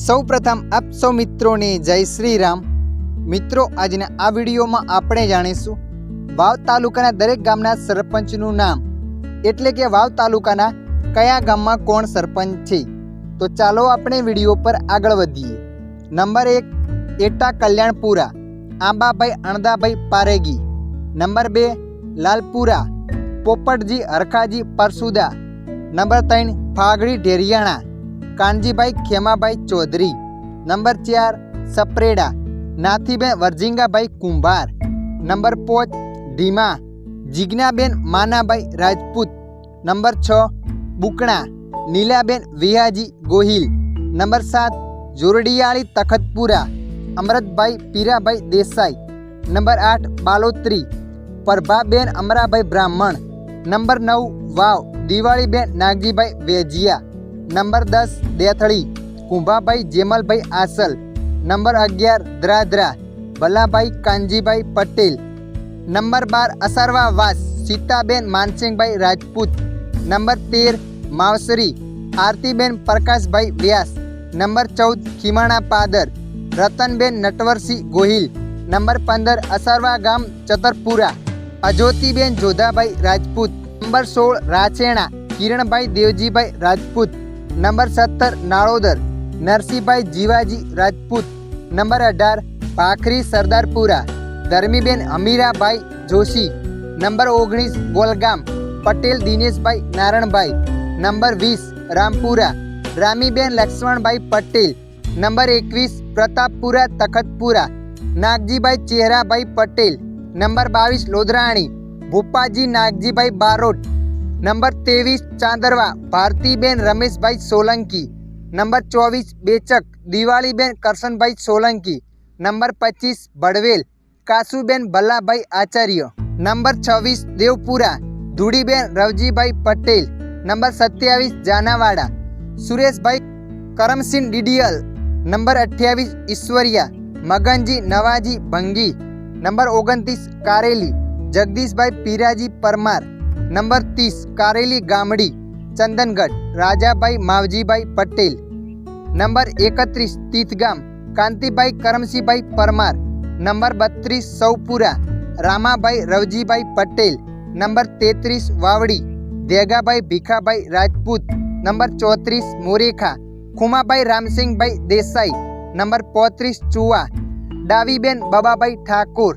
સૌ પ્રથમ આપ સૌ મિત્રોને જય શ્રી રામ મિત્રો, આજના આ વિડીયોમાં આપણે જાણીશું વાવ તાલુકાના દરેક ગામના સરપંચનું નામ. એટલે કે વાવ તાલુકાના કયા ગામમાં કોણ સરપંચ છે? તો ચાલો આપણે વીડિયો પર આગળ વધીએ. નંબર એક, એટા કલ્યાણપુરા, આંબાભાઈ અણદાભાઈ પારેગી. નંબર બે, લાલપુરા, પોપટજી હરખાજી પરસુદા. નંબર ત્રણ, ફાગડી ઢેરિયાણા. કાનજીભાઈ ખેમાભાઈ ચૌધરી. નંબર ચાર, સપરેડા. નાથીબેન વરજિંગાભાઈ કુંભાર. નંબર પાંચ, ધીમા. જિજ્ઞાબેન માનાભાઈ રાજપૂત. નંબર છ, બુકણા. નીલાબેન વિહાજી ગોહિલ. નંબર સાત, જોરડિયાળી તખતપુરા. અમરતભાઈ પીરાભાઈ દેસાઈ. નંબર આઠ, બાલોત્રી. પ્રભાબેન અમરાભાઈ બ્રાહ્મણ. નંબર નવ, વાવ. દિવાળીબેન નાગજીભાઈ વેજિયા. નંબર દસ દેથળી, કુંભાભાઈ જેમલભાઈ આસલ. નંબર અગિયાર દ્રાદ્રા, ભલાભાઈ કાનજીભાઈ પટેલ. નંબર બાર અસારવા વાસ, સીતાબેન માનસિંહભાઈ રાજપૂત. નંબર તેર માવસરી, આરતીબેન પ્રકાશભાઈ વ્યાસ. નંબર ચૌદ ખીમાણા પાદર, રતનબેન નટવરસિંહ ગોહિલ. નંબર પંદર અસારવા ગામ ચતરપુરા, અજોતીબેન જોધાભાઈ રાજપૂત. નંબર સોળ રાચેણા કિરણભાઈ દેવજીભાઈ રાજપૂત. નંબર સત્તર, નાળોદર, નરસિંહભાઈ જીવાજી રાજપૂત. નંબર અઢાર ભાખરી સરદારપુરા, ધર્મીબેન અમીરાભાઈ જોશી. નંબર ઓગણીસ ગોલગામ પટેલ દિનેશભાઈ નારણભાઈ. નંબર વીસ, રામપુરા, રામીબેન લક્ષ્મણભાઈ પટેલ. નંબર એકવીસ, પ્રતાપપુરા, તખતપુરા, નાગજીભાઈ ચેહરાભાઈ પટેલ. નંબર બાવીસ, લોધરાણી, ભૂપાજી નાગજીભાઈ બારોટ. નંબર ત્રેવીસ ચાંદરવા, ભારતીબેન રમેશભાઈ સોલંકી. નંબર ચોવીસ બેચક, દિવાળીબેન કરશનભાઈ સોલંકી. નંબર પચીસ ભડવેલ કાસુબેન ભલ્લાભાઈ આચાર્ય. નંબર છવ્વીસ દેવપુરા, ધૂળીબેન રવજીભાઈ પટેલ. નંબર સત્યાવીસ જાનાવાડા, સુરેશભાઈ કરમસિંહ ડીડીયલ નંબર અઠ્યાવીસ ઈશ્વરિયા, મગનજી નવાજી ભંગી. નંબર ઓગણત્રીસ કારેલી, જગદીશભાઈ પીરાજી પરમાર. નંબર ત્રીસ, કારેલી ગામડી, ચંદનગઢ, રાજાભાઈ માવજીભાઈ પટેલ. નંબર એકત્રીસ, તીથગામ, કાંતિભાઈ કરમશીભાઈ પરમાર. નંબર બત્રીસ, સૌપુરા, રામાભાઈ રવજીભાઈ પટેલ. નંબર તેત્રીસ, વાવડી, દેગાભાઈ ભીખાભાઈ રાજપૂત. નંબર ચોત્રીસ, મોરેખા, ખુમાભાઈ રામસિંહભાઈ દેસાઈ. નંબર પોત્રીસ, ચુવા, ડાવીબેન બબાભાઈ ઠાકોર.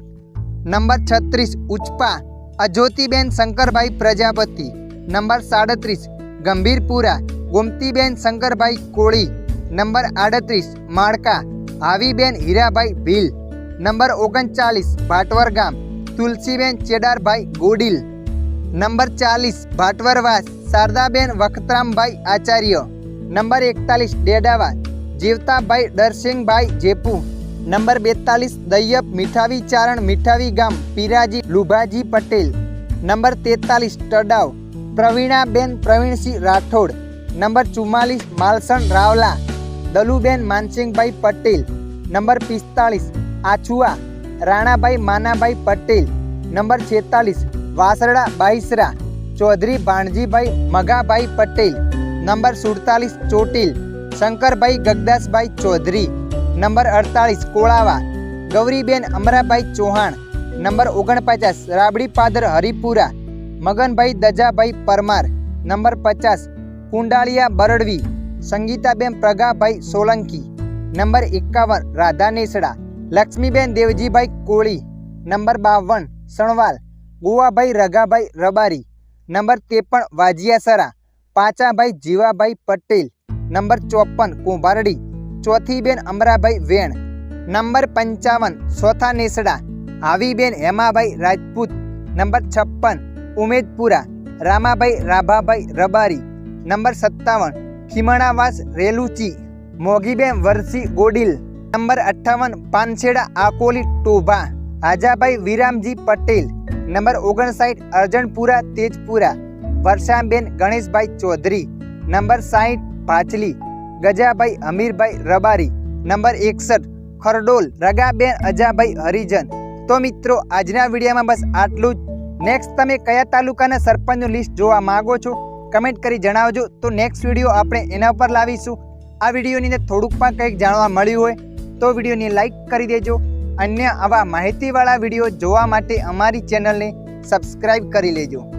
નંબર છત્રીસ, ઉચપા અજોતીબેન શંકરભાઈ પ્રજાપતિ. નંબર સાડત્રીસ, ગંભીરપુરા. ગોમતીબેન શંકરભાઈ કોળી. નંબર આડત્રીસ, માળકા. હાવીબેન હીરાભાઈ ભીલ. નંબર ઓગણચાલીસ, ભાટવર ગામ. તુલસીબેન ચેડારભાઈ ગોડિલ. નંબર ચાલીસ, ભાટવરવાસ. શારદાબેન વખતરામભાઈ આચાર્ય. નંબર એકતાલીસ ડેડાવા જીવતાભાઈ દરસિંહભાઈ જેપુ. નંબર બેતાલીસ દૈયપ મીઠાવી ચારણ, મીઠાવી ગામ, પીરાજી લુભાજી પટેલ. નંબર તેતાલીસ, ટડાવ, પ્રવીણાબેન પ્રવીણસિંહ રાઠોડ. નંબર ચુમ્માલીસ, માલસણ રાવલા, દલુબેન માનસિંહભાઈ પટેલ. નંબર પિસ્તાલીસ, આછુઆ, રાણાભાઈ માનાભાઈ પટેલ. નંબર છેતાલીસ, વાસરડા બાઈસરા, ચૌધરી ભાણજીભાઈ મગાભાઈ પટેલ. નંબર સુડતાલીસ, ચોટીલ, શંકરભાઈ ગગદાસભાઈ ચૌધરી. નંબર અડતાલીસ, કોળાવા, ગૌરીબેન અમરાભાઈ ચૌહાણ. નંબર ઓગણપચાસ, રાબડી પાદર, હરિપુરા. મગનભાઈ દજાભાઈ પરમાર. નંબર પચાસ, કુંડાળિયા બરડવી. સંગીતાબેન પ્રગાભાઈ સોલંકી. નંબર એકાવન, રાધા નેસડા. લક્ષ્મીબેન દેવજીભાઈ કોળી. નંબર બાવન, સણવાલ. ગોવાભાઈ રઘાભાઈ રબારી. નંબર ત્રેપન, વાજિયાસરા. પાચાભાઈ જીવાભાઈ પટેલ. નંબર ચોપન, કુંભારડી. ચોથીબેન અમરાભાઈ વેણ. નંબર પંચાવન ચોથા નેસડા. હાવીબેન હેમાભાઈ રાજપૂત. નંબર છપ્પન ઉમેદપુરા. રામાભાઈ રાભાભાઈ રબારી. નંબર સત્તાવન ખીમણાવાસ રેલુચી. મોગીબેન વરસી ગોડિલ. નંબર અઠ્ઠાવન પાનછેડા આકોલી ટોભા. આજાભાઈ વિરામજી પટેલ. નંબર ઓગણસાઠ અર્જણપુરા તેજપુરા. વર્ષાબેન ગણેશભાઈ ચૌધરી. નંબર સાઠ પાછલી. ગજાભાઈ અમીરભાઈ રબારી, નંબર એકસઠ, ખરડોલ, રગાબેન અજાભાઈ હરિજન. તો મિત્રો, આજના વિડીયોમાં બસ આટલું જ. નેક્સ્ટ તમે કયા તાલુકાના સરપંચનું લિસ્ટ જોવા માગો છો? કમેન્ટ કરી જણાવજો. તો નેક્સ્ટ વીડિયો આપણે એના પર લાવીશું. આ વિડીયોની અંદર થોડુંક પણ કંઈક જાણવા મળ્યું હોય, તો વિડીયોને લાઇક કરી દેજો. અન્ય આવા માહિતીવાળા વીડિયો જોવા માટે અમારી ચેનલને સબસ્ક્રાઈબ કરી લેજો.